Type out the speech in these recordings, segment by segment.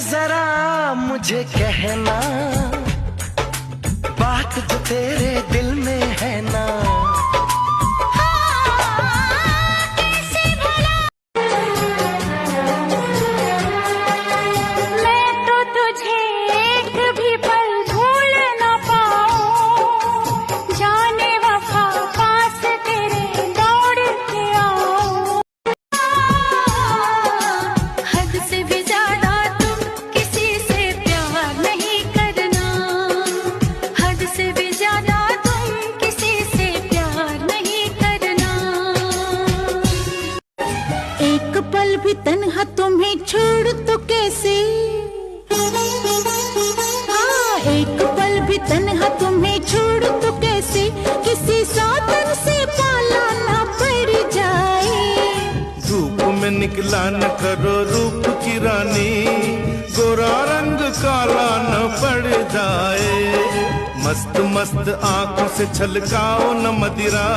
जरा मुझे कहना बात जो तेरे दिल पल भी तन्हा तुम्हें छोड़ तो कैसे? हाँ एक पल भी तन्हा तुम्हें छोड़ तो कैसे? किसी साधन से पाला ना पड़ जाए। धूप में निकला न करो रूप की रानी, गोरा रंग काला न पड़ जाए। मस्त मस्त आँखों से छलकाओ न मदिरा।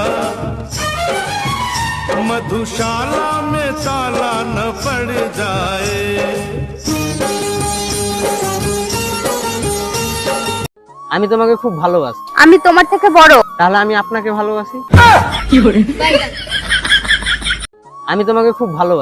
मधुशाला में ताला न पड़ जाए আমি তোমাকে খুব ভালোবাসি আমি তোমার থেকে বড় তাহলে আমি আপনাকে ভালোবাসি আমি তোমাকে খুব ভালোবাসি